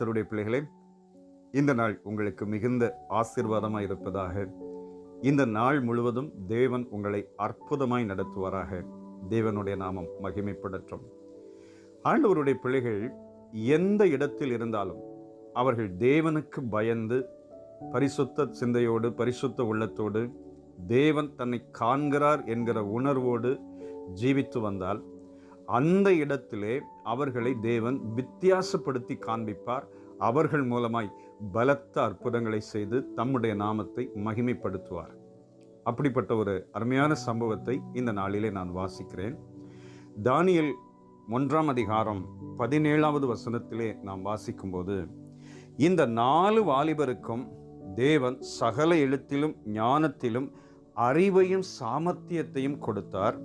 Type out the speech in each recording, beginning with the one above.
கத்தருடைய பிள்ளைகளே இந்த நாள் உங்களுக்கு மிகுந்த ஆசீர்வாதமாய் இருப்பதாக. இந்த நாள் முழுவதும் தேவன் உங்களை அற்புதமாய் நடத்துவாராக. தேவனுடைய நாமம் மகிமைப்படற்றும் ஆண்டவருடைய பிள்ளைகள் எந்த இடத்தில் இருந்தாலும் அவர்கள் தேவனுக்கு பயந்து பரிசுத்த சிந்தையோடு பரிசுத்த உள்ளத்தோடு தேவன் தன்னை காண்கிறார் என்கிற உணர்வோடு ஜீவித்து வந்தால் அந்த இடத்திலே அவர்களை தேவன் வித்தியாசப்படுத்தி காண்பிப்பார். அவர்கள் மூலமாய் பலத்த அற்புதங்களை செய்து தம்முடைய நாமத்தை மகிமைப்படுத்துவார். அப்படிப்பட்ட ஒரு அருமையான சம்பவத்தை இந்த நாளிலே நான் வாசிக்கிறேன். தானியல் ஒன்றாம் அதிகாரம் பதினேழாவது வசனத்திலே நாம் வாசிக்கும்போது இந்த நாலு வாலிபருக்கும் தேவன் சகல எழுத்திலும் ஞானத்திலும் அறிவையும் சாமர்த்தியத்தையும் கொடுத்தார்.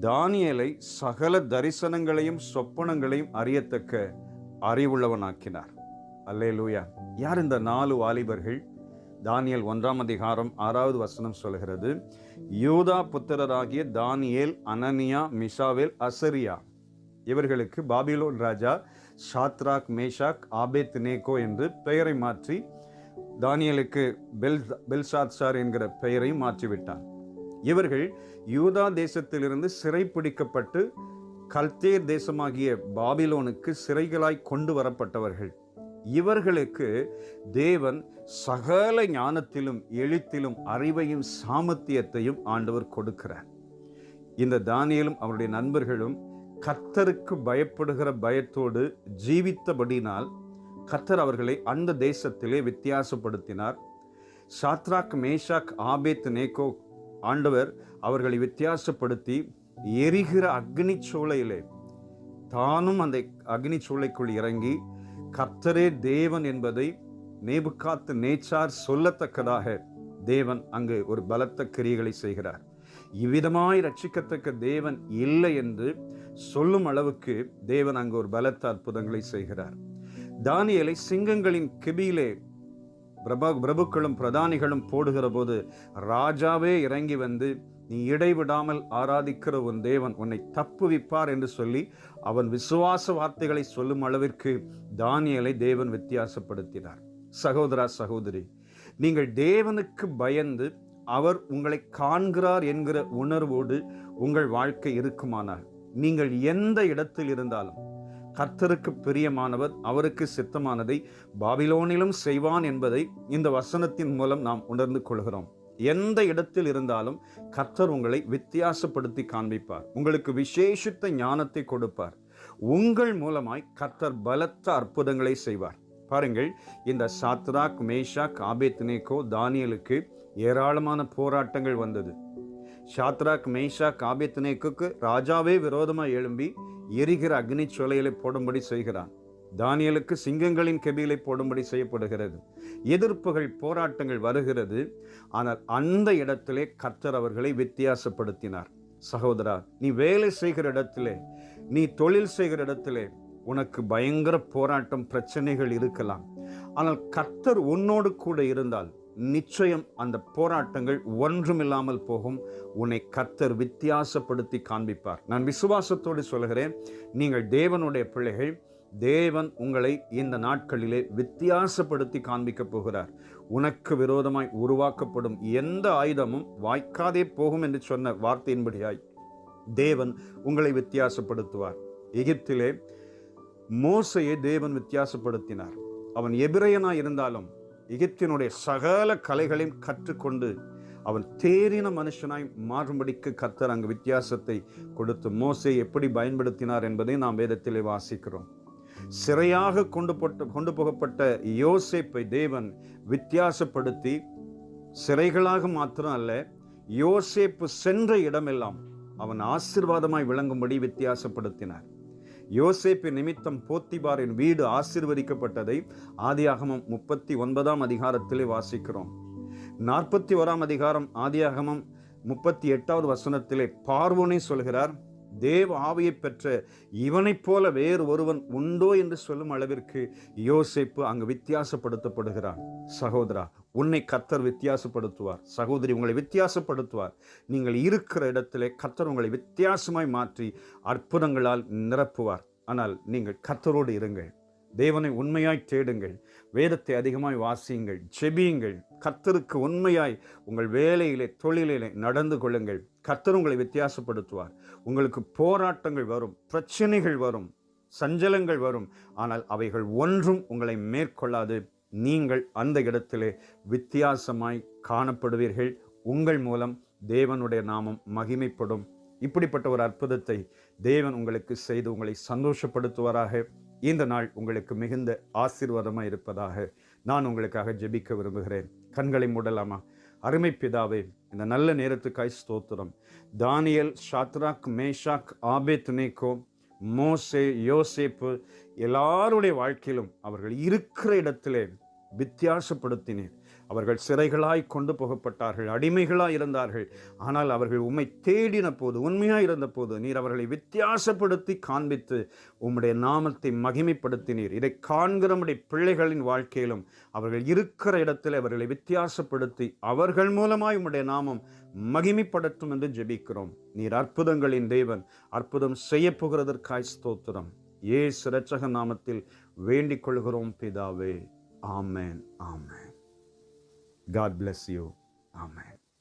தானியலை சகல தரிசனங்களையும் சொப்பனங்களையும் அறியத்தக்க அறிவுள்ளவனாக்கினார். அல்லே லூயா யார் இந்த நாலு வாலிபர்கள்? தானியல் ஒன்றாம் அதிகாரம் ஆறாவது வசனம் சொல்கிறது யூதா புத்திரராகிய தானியேல் அனனியா மிஷாவேல் அசரியா. இவர்களுக்கு பாபிலோன் ராஜா ஷாத்ராக் மேஷாக் ஆபேத் நேகோ என்று பெயரை மாற்றி தானியலுக்கு பெல் பெல்சாத்சார் என்கிற பெயரையும் மாற்றிவிட்டார். இவர்கள் யூதா தேசத்திலிருந்து சிறைப்பிடிக்கப்பட்டு கல்தேர் தேசமாகிய பாபிலோனுக்கு சிறைகளாய் கொண்டு வரப்பட்டவர்கள். இவர்களுக்கு தேவன் சகல ஞானத்திலும் எழுத்திலும் அறிவையும் சாமர்த்தியத்தையும் ஆண்டவர் கொடுக்கிறார். இந்த தானியலும் அவருடைய நண்பர்களும் கத்தருக்கு பயப்படுகிற பயத்தோடு ஜீவித்தபடினால் கத்தர் அவர்களை அந்த தேசத்திலே வித்தியாசப்படுத்தினார். சாத்ராக் மேஷாக் ஆபேத் நேகோ ஆண்டவர் அவர்களை வித்தியாசப்படுத்தி எரிகிற அக்னி சூளையிலே தானும் அந்த அக்னி சூளைக்குள் இறங்கி கர்த்தரே தேவன் என்பதை நேபுக்காத்து நேச்சார் சொல்லத்தக்கதாக தேவன் அங்கு ஒரு பலத்த கிரியைகளை செய்கிறார். இவ்விதமாய் ரட்சிக்கத்தக்க தேவன் இல்லை என்று சொல்லும் அளவுக்கு தேவன் அங்கு ஒரு பலத்த அற்புதங்களை செய்கிறார். தானியலை சிங்கங்களின் கிபியிலே பிரபா பிரபுக்களும் பிரதானிகளும் போடுகிற போது ராஜாவே இறங்கி வந்து நீ இடைவிடாமல் ஆராதிக்கிற உன் தேவன் உன்னை தப்புவிப்பார் என்று சொல்லி அவன் விசுவாச வார்த்தைகளை சொல்லும் அளவிற்கு தானியலை தேவன் வித்தியாசப்படுத்தினார். சகோதரா சகோதரி நீங்கள் தேவனுக்கு பயந்து அவர் உங்களை காண்கிறார் என்கிற உணர்வோடு உங்கள் வாழ்க்கை இருக்குமானால் நீங்கள் எந்த இடத்தில் இருந்தாலும் கர்த்தருக்கு பிரியமானவர் அவருக்கு சித்தமானதை பாபிலோனிலும் செய்வான் என்பதை இந்த வசனத்தின் மூலம் நாம் உணர்ந்து கொள்கிறோம். எந்த இடத்தில் இருந்தாலும் கர்த்தர் உங்களை வித்தியாசப்படுத்தி காண்பிப்பார். உங்களுக்கு விசேஷித்த ஞானத்தை கொடுப்பார். உங்கள் மூலமாய் கர்த்தர் பலத்த அற்புதங்களை செய்வார். பாருங்கள் இந்த சாத்ராக் மேஷாக் ஆபேத்னேகோ தானியலுக்கு ஏராளமான போராட்டங்கள் வந்தது. சாத்ராக் மேஷாக் ஆபேத்னேக்கு ராஜாவே விரோதமாக எழும்பி எரிகிற அக்னி சோலையிலே போடும்படி செய்கிறான். தானியலுக்கு சிங்கங்களின் கெபியிலை போடும்படி செய்யப்படுகிறது. எதிர்ப்புகள் போராட்டங்கள் வருகிறது. ஆனால் அந்த இடத்திலே கர்த்தர் அவர்களை வித்தியாசப்படுத்தினார். சகோதரா நீ வேலை செய்கிற இடத்திலே நீ தொழில் செய்கிற இடத்திலே உனக்கு பயங்கர போராட்டம் பிரச்சனைகள் இருக்கலாம். ஆனால் கர்த்தர் உன்னோடு கூட இருந்தால் நிச்சயம் அந்த போராட்டங்கள் ஒன்றுமில்லாமல் போகும். உன்னை கர்த்தர் வித்தியாசப்படுத்தி காண்பிப்பார். நான் விசுவாசத்தோடு சொல்கிறேன் நீங்கள் தேவனுடைய பிள்ளைகள் தேவன் உங்களை இந்த நாட்களிலே வித்தியாசப்படுத்தி காண்பிக்கப் போகிறார். உனக்கு விரோதமாய் உருவாக்கப்படும் எந்த ஆயுதமும் வாய்க்காதே போகும் என்று சொன்ன வார்த்தையின்படியாய் தேவன் உங்களை வித்தியாசப்படுத்துவார். எகிப்திலே மோசையை தேவன் வித்தியாசப்படுத்தினார். அவன் எபிரையனாய் இருந்தாலும் எகிப்தினுடைய சகல கலைகளையும் கற்றுக்கொண்டு அவன் தேறின மனுஷனாய் மாறும்படிக்கு கத்தர் அங்கு வித்தியாசத்தை கொடுத்து மோசை எப்படி பயன்படுத்தினார் என்பதை நாம் வேதத்திலே வாசிக்கிறோம். சிறையாக கொண்டு போட்ட கொண்டு போகப்பட்ட யோசேப்பை தேவன் வித்தியாசப்படுத்தி சிறைகளாக மாத்திரம் அல்ல யோசேப்பு சென்ற இடமெல்லாம் அவன் ஆசிர்வாதமாய் விளங்கும்படி வித்தியாசப்படுத்தினார். யோசேப்பு நிமித்தம் போத்திபாரின் வீடு ஆசிர்வதிக்கப்பட்டதை ஆதியாகமம் முப்பத்தி ஒன்பதாம் அதிகாரத்திலே வாசிக்கிறோம். நாற்பத்தி ஓராம் அதிகாரம் ஆதியாகமம் முப்பத்தி எட்டாவது வசனத்திலே பார்வோனே சொல்கிறார் தேவ ஆவியை பெற்ற இவனைப் போல வேறு ஒருவன் உண்டோ? என்று சொல்லும் அளவிற்கு யோசிப்பு அங்கு வித்தியாசப்படுத்தப்படுகிறான். சகோதரா உன்னை கத்தர் வித்தியாசப்படுத்துவார். சகோதரி உங்களை வித்தியாசப்படுத்துவார். நீங்கள் இருக்கிற இடத்திலே கத்தர் உங்களை வித்தியாசமாய் மாற்றி அற்புதங்களால் நிரப்புவார். ஆனால் நீங்கள் கத்தரோடு இருங்கள். தேவனை உண்மையாய் தேடுங்கள். வேதத்தை அதிகமாய் வாசியுங்கள். ஜெபியுங்கள். கத்தருக்கு உண்மையாய் உங்கள் வேலையிலே தொழிலிலே நடந்து கொள்ளுங்கள். கத்தர் உங்களை வித்தியாசப்படுத்துவார். உங்களுக்கு போராட்டங்கள் வரும் பிரச்சனைகள் வரும் சஞ்சலங்கள் வரும். ஆனால் அவைகள் ஒன்றும் உங்களை மேற்கொள்ளாது. நீங்கள் அந்த இடத்திலே வித்தியாசமாய் காணப்படுவீர்கள். உங்கள் மூலம் தேவனுடைய நாமம் மகிமைப்படும். இப்படிப்பட்ட ஒரு அற்புதத்தை தேவன் உங்களுக்கு செய்து உங்களை சந்தோஷப்படுத்துவாராக. இந்த நாள் உங்களுக்கு மிகுந்த ஆசீர்வாதமாக இருப்பதாக நான் உங்களுக்காக ஜெபிக்க விரும்புகிறேன். கண்களை மூடலாமா? அருமை பிதாவே இந்த நல்ல நேரத்துக்காய் ஸ்தோத்திரம். Daniel Shadrach Meshach Abednego மோசே யோசேப்பு எல்லாருடைய வாழ்க்கையிலும் அவர்கள் இருக்கிற இடத்திலே வித்தியாசப்படுத்தினீர் அவர்கள் சிறைகளாய் கொண்டு போகப்பட்டார்கள் அடிமைகளாய் இருந்தார்கள். ஆனால் அவர்கள் உம்மை தேடின போது உண்மையாக இருந்த போது நீர் அவர்களை வித்தியாசப்படுத்தி காண்பித்து உம்முடைய நாமத்தை மகிமைப்படுத்தினீர். இதை காண்கிற நம்முடைய பிள்ளைகளின் வாழ்க்கையிலும் அவர்கள் இருக்கிற இடத்தில் அவர்களை வித்தியாசப்படுத்தி அவர்கள் மூலமாய் உம்முடைய நாமம் மகிமைப்படட்டும் என்று ஜெபிக்கிறோம். நீர் அற்புதங்களின் தேவன் அற்புதம் செய்ய போகிறதற்காய் ஸ்தோத்திரம். ஏ சிரச்சக நாமத்தில் வேண்டிக் கொள்கிறோம் பிதாவே. Amen. Amen. God bless you. Amen.